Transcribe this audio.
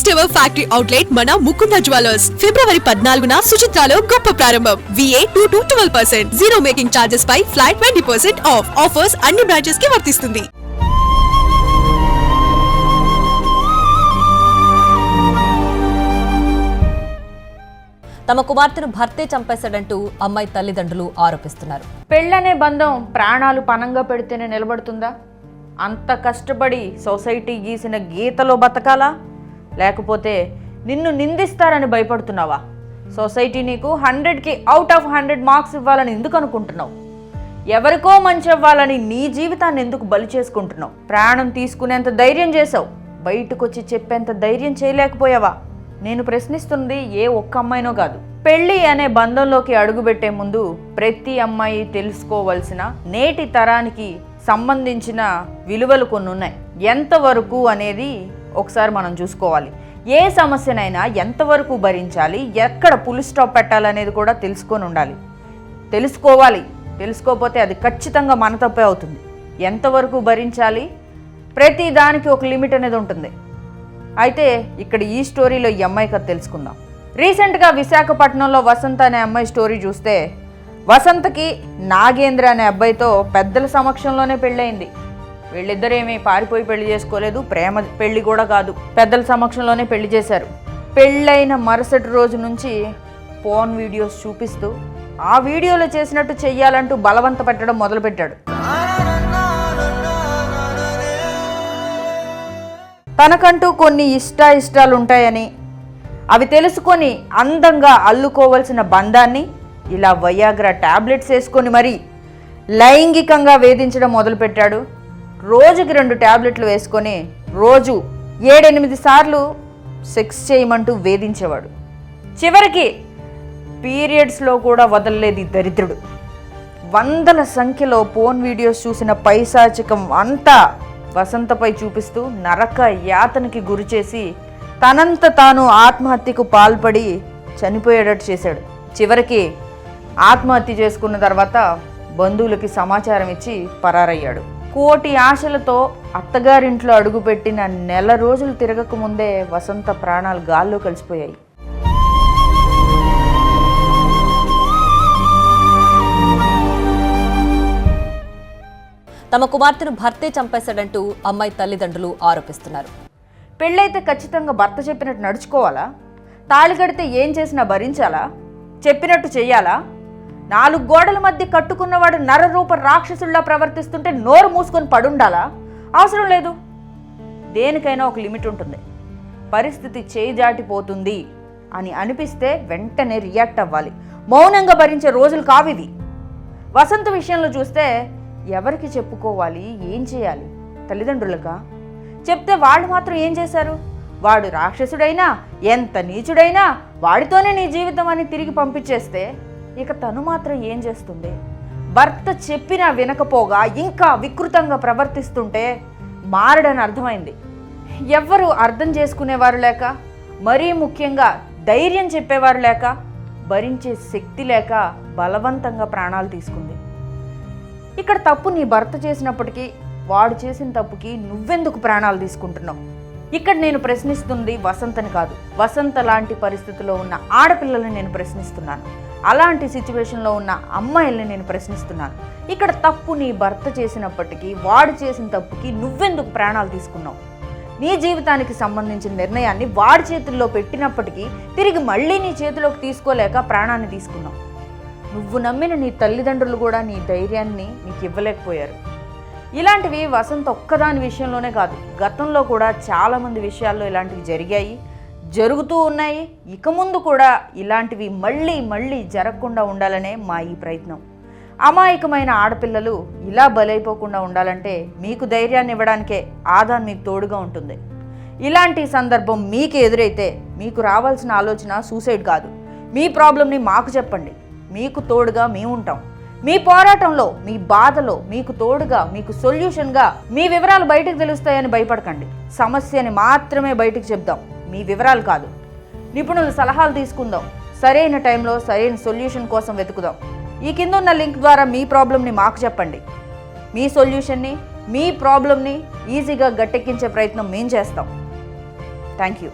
First ever factory outlet మన Mukunda jewellers. ఫిబ్రవరి పద్నాలుగున సుచిత్రాలో గొప్ప ప్రారంభం. VA two to twelve percent zero making charges pi flat twenty percent off offers అన్ని బ్రాంచెస్కి వర్తిస్తుంది. తమ కుమార్తెను భర్తే చంపేశాడంటూ అమ్మాయి తల్లిదండ్రులు ఆరోపిస్తున్నారు. పెళ్ళనే బంధం ప్రాణాలు పనంగా పెడితేనే నిలబడుతుందా? అంత కష్టపడి సొసైటీ గీసిన గీతలో బతకాలా? లేకపోతే నిన్ను నిందిస్తారని భయపడుతున్నావా? సొసైటీ నీకు హండ్రెడ్కి అవుట్ ఆఫ్ హండ్రెడ్ మార్క్స్ ఇవ్వాలని ఎందుకు అనుకుంటున్నావు? ఎవరికో మంచి అవ్వాలని నీ జీవితాన్ని ఎందుకు బలి చేసుకుంటున్నావు? ప్రాణం తీసుకునేంత ధైర్యం చేసావు బయటకు వచ్చి చెప్పేంత ధైర్యం చేయలేకపోయావా? నేను ప్రశ్నిస్తుంది ఏ ఒక్క అమ్మాయినో కాదు. పెళ్ళి అనే బంధంలోకి అడుగుపెట్టే ముందు ప్రతి అమ్మాయి తెలుసుకోవలసిన నేటి తరానికి సంబంధించిన విలువలు కొన్ని ఉన్నాయి ఎంతవరకు అనేది ఒకసారి మనం చూసుకోవాలి. ఏ సమస్యనైనా ఎంతవరకు భరించాలి ఎక్కడ పులి స్టాప్ పెట్టాలనేది కూడా తెలుసుకొని ఉండాలి. తెలుసుకోవాలి. తెలుసుకోకపోతే అది ఖచ్చితంగా మన తప్పే అవుతుంది. ఎంతవరకు భరించాలి? ప్రతి దానికి ఒక లిమిట్ అనేది ఉంటుంది. అయితే ఇక్కడ ఈ స్టోరీలో ఈ అమ్మాయి కథ తెలుసుకుందాం. రీసెంట్గా విశాఖపట్నంలో వసంత అనే అమ్మాయి స్టోరీ చూస్తే వసంతకి నాగేంద్ర అనే అబ్బాయితో పెద్దల సమక్షంలోనే పెళ్ళయింది. వీళ్ళిద్దరేమీ పారిపోయి పెళ్ళి చేసుకోలేదు. ప్రేమ పెళ్ళి కూడా కాదు. పెద్దల సమక్షంలోనే పెళ్ళి చేశారు. పెళ్ళైన మరుసటి రోజు నుంచి ఫోన్ వీడియోస్ చూపిస్తూ ఆ వీడియోలో చేసినట్టు చెయ్యాలంటూ బలవంత పెట్టడం మొదలుపెట్టాడు. తనకంటూ కొన్ని ఇష్ట ఇష్టాలు ఉంటాయని అవి తెలుసుకొని అందంగా అల్లుకోవలసిన బంధాన్ని ఇలా వయాగ్రా టాబ్లెట్స్ వేసుకొని మరీ లైంగికంగా వేధించడం మొదలుపెట్టాడు. రోజుకి రెండు టాబ్లెట్లు వేసుకొని రోజు ఏడెనిమిది సార్లు సెక్స్ చేయమంటూ వేధించేవాడు. చివరికి పీరియడ్స్లో కూడా వదలలేదు దరిద్రుడు. వందల సంఖ్యలో ఫోన్ వీడియోస్ చూసిన పైశాచికం అంతా వసంతపై చూపిస్తూ నరక యాతనకి గురిచేసి తనంత తాను ఆత్మహత్యకు పాల్పడి చనిపోయేటట్టు చేశాడు. చివరికి ఆత్మహత్య చేసుకున్న తర్వాత బంధువులకి సమాచారం ఇచ్చి పరారయ్యాడు. కోటి ఆశలతో అత్తగారింట్లో అడుగుపెట్టిన నెల రోజులు తిరగక ముందే వసంత ప్రాణాలు గాల్లో కలిసిపోయాయి. తమ కుమార్తెను భర్తే చంపేశాడంటూ అమ్మాయి తల్లిదండ్రులు ఆరోపిస్తున్నారు. పెళ్ళైతే ఖచ్చితంగా భర్త చెప్పినట్టు నడుచుకోవాలా? తాళి కడితే ఏం చేసినా భరించాలా? చెప్పినట్టు చెయ్యాలా? నాలుగు గోడల మధ్య కట్టుకున్నవాడు నరరూప రాక్షసుల్లా ప్రవర్తిస్తుంటే నోరు మూసుకొని పడుండాలా? అవసరం లేదు. దేనికైనా ఒక లిమిట్ ఉంటుంది. పరిస్థితి చేజాటిపోతుంది అని అనిపిస్తే వెంటనే రియాక్ట్ అవ్వాలి. మౌనంగా భరించే రోజులు కావివి వసంత విషయంలో చూస్తే ఎవరికి చెప్పుకోవాలి ఏం చేయాలి? తల్లిదండ్రులకా చెప్తే వాళ్ళు మాత్రం ఏం చేశారు? వాడు రాక్షసుడైనా ఎంత నీచుడైనా వాడితోనే నీ జీవితం అని తిరిగి పంపించేస్తే ఇక తను మాత్రం ఏం చేస్తుంది? భర్త చెప్పినా వినకపోగా ఇంకా వికృతంగా ప్రవర్తిస్తుంటే మారడని అర్థమైంది. ఎవ్వరు అర్థం చేసుకునేవారు లేక మరీ ముఖ్యంగా ధైర్యం చెప్పేవారు లేక భరించే శక్తి లేక బలవంతంగా ప్రాణాలు తీసుకుంది. ఇక్కడ తప్పు నీ భర్త చేసినప్పటికీ వాడు చేసిన తప్పుకి నువ్వెందుకు ప్రాణాలు తీసుకుంటున్నావు? ఇక్కడ నేను ప్రశ్నిస్తుంది వసంతని కాదు. వసంత లాంటి పరిస్థితిలో ఉన్న ఆడపిల్లల్ని నేను ప్రశ్నిస్తున్నాను. అలాంటి సిచ్యువేషన్లో ఉన్న అమ్మాయిల్ని నేను ప్రశ్నిస్తున్నాను. ఇక్కడ తప్పు నీ భర్త చేసినప్పటికీ వాడు చేసిన తప్పుకి నువ్వెందుకు ప్రాణాలు తీసుకున్నావు? నీ జీవితానికి సంబంధించిన నిర్ణయాన్ని వాడి చేతుల్లో పెట్టినప్పటికీ తిరిగి మళ్ళీ నీ చేతిలోకి తీసుకోలేక ప్రాణాన్ని తీసుకున్నావు. నువ్వు నమ్మిన నీ తల్లిదండ్రులు కూడా నీ ధైర్యాన్ని నీకు ఇవ్వలేకపోయారు ఇలాంటివి వసంత ఒక్కదాని విషయంలోనే కాదు గతంలో కూడా చాలామంది విషయాల్లో ఇలాంటివి జరిగాయి జరుగుతూ ఉన్నాయి. ఇక ముందు కూడా ఇలాంటివి మళ్ళీ మళ్ళీ జరగకుండా ఉండాలనే మా ఈ ప్రయత్నం. అమాయకమైన ఆడపిల్లలు ఇలా బలైపోకుండా ఉండాలంటే మీకు ధైర్యాన్ని ఇవ్వడానికే ఆదాన్ మీకు తోడుగా ఉంటుంది. ఇలాంటి సందర్భం మీకు ఎదురైతే మీకు రావాల్సిన ఆలోచన సూసైడ్ కాదు. మీ ప్రాబ్లంని మాకు చెప్పండి. మీకు తోడుగా మేము ఉంటాం. మీ పోరాటంలో మీ బాధలో మీకు తోడుగా మీకు సొల్యూషన్గా మీ వివరాలు బయటకు తెలుస్తాయని భయపడకండి. సమస్యని మాత్రమే బయటకు చెప్దాం. మీ వివరాలు కాదు. నిపుణుల సలహాలు తీసుకుందాం. సరైన టైంలో సరైన సొల్యూషన్ కోసం వెతుకుదాం. ఈ కింద ఉన్న లింక్ ద్వారా మీ ప్రాబ్లమ్ని మాకు చెప్పండి. మీ సొల్యూషన్ని మీ ప్రాబ్లమ్ని ఈజీగా గట్టెక్కించే ప్రయత్నం మేము చేస్తాం. Thank you.